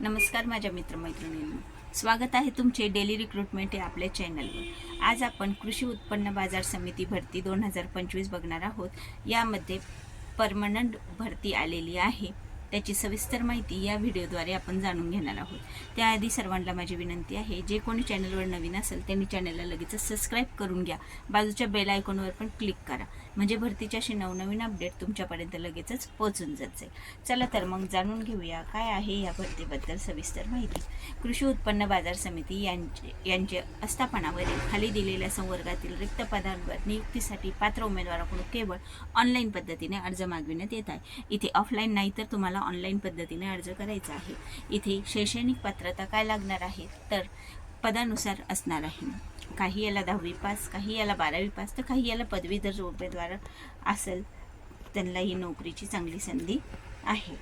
नमस्कार माझ्या मित्रमैत्रिणींना. स्वागत आहे तुमचे डेली रिक्रुटमेंट या आपल्या चॅनलवर. आज आपण कृषी उत्पन्न बाजार समिती भरती दोन हजार पंचवीस बघणार आहोत. यामध्ये परमनंट भरती आलेली आहे. त्याची सविस्तर माहिती या व्हिडिओद्वारे आपण जाणून घेणार आहोत. त्याआधी सर्वांना माझी विनंती आहे जे कोणी चॅनलवर नवीन असेल त्यांनी चॅनलला लगेच सबस्क्राईब करून घ्या. बाजूच्या बेल आयकॉनवर पण क्लिक करा. म्हणजे भरतीच्या अशी नवनवीन अपडेट तुमच्यापर्यंत लगेचच पोहोचून जात. जाईल चला तर मग जाणून घेऊया काय आहे या भरतीबद्दल सविस्तर माहिती. कृषी उत्पन्न बाजार समिती यांचे यांचे आस्थापनावरील खाली दिलेल्या संवर्गातील रिक्त पदांवर नियुक्तीसाठी पात्र उमेदवाराकडून केवळ ऑनलाईन पद्धतीने अर्ज मागविण्यात येत आहे. इथे ऑफलाईन नाही तर तुम्हाला ऑनलाईन पद्धतीने अर्ज करायचा आहे. इथे शैक्षणिक पात्रता काय लागणार आहे? तर पदानुसार असणार आहे. काही याला दहावी पास काही याला बारावी पास तर काही याला पदवीधर उमेदवार असेल त्यांना ही नोकरीची चांगली संधी आहे.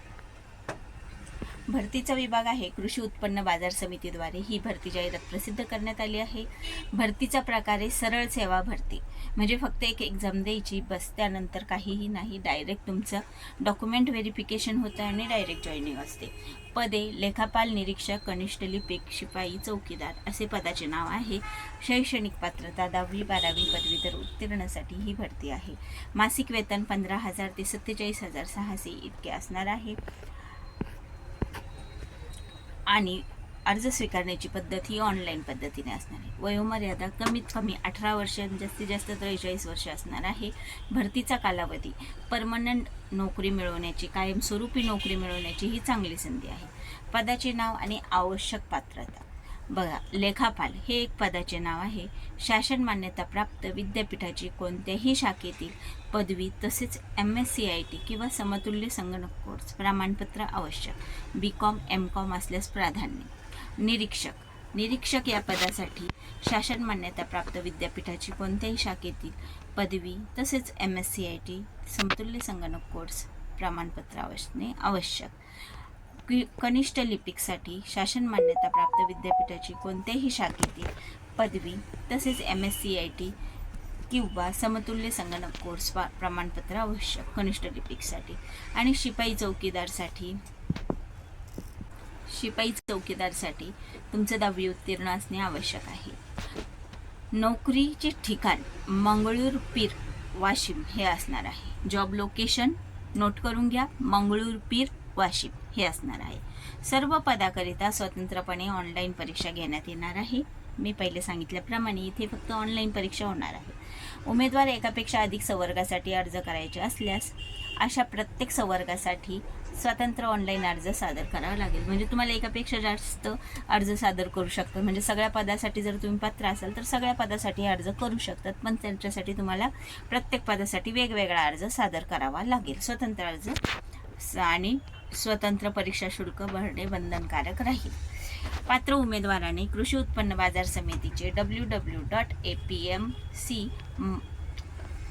भरतीचा विभाग आहे. कृषी उत्पन्न बाजार समितीद्वारे ही भरती जाहिरात प्रसिद्ध करण्यात आली आहे. भरतीचा प्रकार आहे सरळ सेवा भरती. म्हणजे फक्त एक एक्झाम द्यायची बस त्यानंतर काहीही नाही. डायरेक्ट तुमचं डॉक्युमेंट व्हेरिफिकेशन होतं आणि डायरेक्ट जॉईनिंग असते. पदे लेखापाल निरीक्षक कनिष्ठ लिपिक शिपाई चौकीदार असे पदाचे नाव आहे. शैक्षणिक पात्रता दहावी बारावी पदवीधर उत्तीर्णासाठी ही भरती आहे. मासिक वेतन पंधरा हजार ते सत्तेचाळीस हजार सहाशे इतके असणार आहे. आणि अर्ज स्वीकारण्याची पद्धत ही ऑनलाईन पद्धतीने असणार आहे. वयोमर्यादा कमीत कमी अठरा वर्ष जास्तीत जास्त त्रेचाळीस वर्ष असणार आहे. भरतीचा कालावधी परमनंट नोकरी मिळवण्याची कायमस्वरूपी नोकरी मिळवण्याची ही चांगली संधी आहे. पदाचे नाव आणि आवश्यक पात्रता. बघा लेखापाल हे एक पदाचे नाव आहे. शासन मान्यता प्राप्त विद्यापीठाची कोणत्याही शाखेतील पदवी तसेच M S C I T किंवा समतुल्य संगणक कोर्स प्रमाणपत्र आवश्यक. बी कॉम एम कॉम असल्यास प्राधान्य. निरीक्षक. निरीक्षक या पदासाठी शासन मान्यता प्राप्त विद्यापीठाची कोणत्याही शाखेतील पदवी तसेच M S C I T समतुल्य संगणक कोर्स प्रमाणपत्र आवश्यने आवश्यक. कि कनिष्ठ लिपिकसाठी शासन मान्यता प्राप्त विद्यापीठाची कोणत्याही शाखेतील पदवी तसेच M S C I T किंवा समतुल्य संगणक कोर्स पा प्रमाणपत्र आवश्यक कनिष्ठ लिपिकसाठी. आणि शिपाई चौकीदारसाठी शिपाई चौकीदारसाठी तुमचं दहावी उत्तीर्ण असणे आवश्यक आहे. नोकरीचे ठिकाण मंगळूर पीर वाशिम हे असणार आहे. जॉब लोकेशन नोट करून घ्या. मंगळूर पीर वाशिम हे असणार आहे. सर्व पदाकरिता स्वतंत्रपणे ऑनलाईन परीक्षा घेण्यात येणार आहे. मी पहिले सांगितल्याप्रमाणे इथे फक्त ऑनलाईन परीक्षा होणार आहे. उमेदवार एकापेक्षा अधिक संवर्गासाठी अर्ज करायचे असल्यास अशा प्रत्येक संवर्गासाठी स्वतंत्र ऑनलाईन अर्ज सादर करावा लागेल. म्हणजे तुम्हाला एकापेक्षा जास्त अर्ज सादर करू शकतात म्हणजे सगळ्या पदासाठी जर तुम्ही पात्र असाल तर सगळ्या पदासाठी अर्ज करू शकतात. पण त्यांच्यासाठी तुम्हाला प्रत्येक पदासाठी वेगवेगळा अर्ज सादर करावा लागेल. स्वतंत्र अर्ज स- आणि स्वतंत्र परीक्षा शुल्क भरणे बंधनकारक राहील. पात्र उमेदवाराने कृषी उत्पन्न बाजार समितीचे W W dot A P M C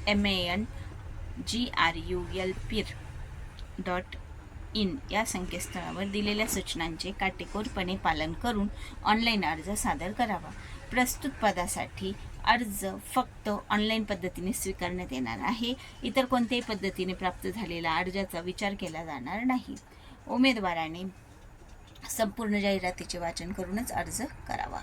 M A N G R U L pir dot in या संकेतस्थळावर दिलेल्या सूचनांचे काटेकोरपणे पालन करून ऑनलाईन अर्ज सादर करावा. प्रस्तुत पदासाठी अर्ज फक्त ऑनलाईन पद्धतीने स्वीकारण्यात येणार आहे. इतर कोणत्याही पद्धतीने प्राप्त झालेल्या अर्जाचा विचार केला जाणार नाही. उमेदवाराने संपूर्ण जाहिरातीचे वाचन करूनच अर्ज करावा.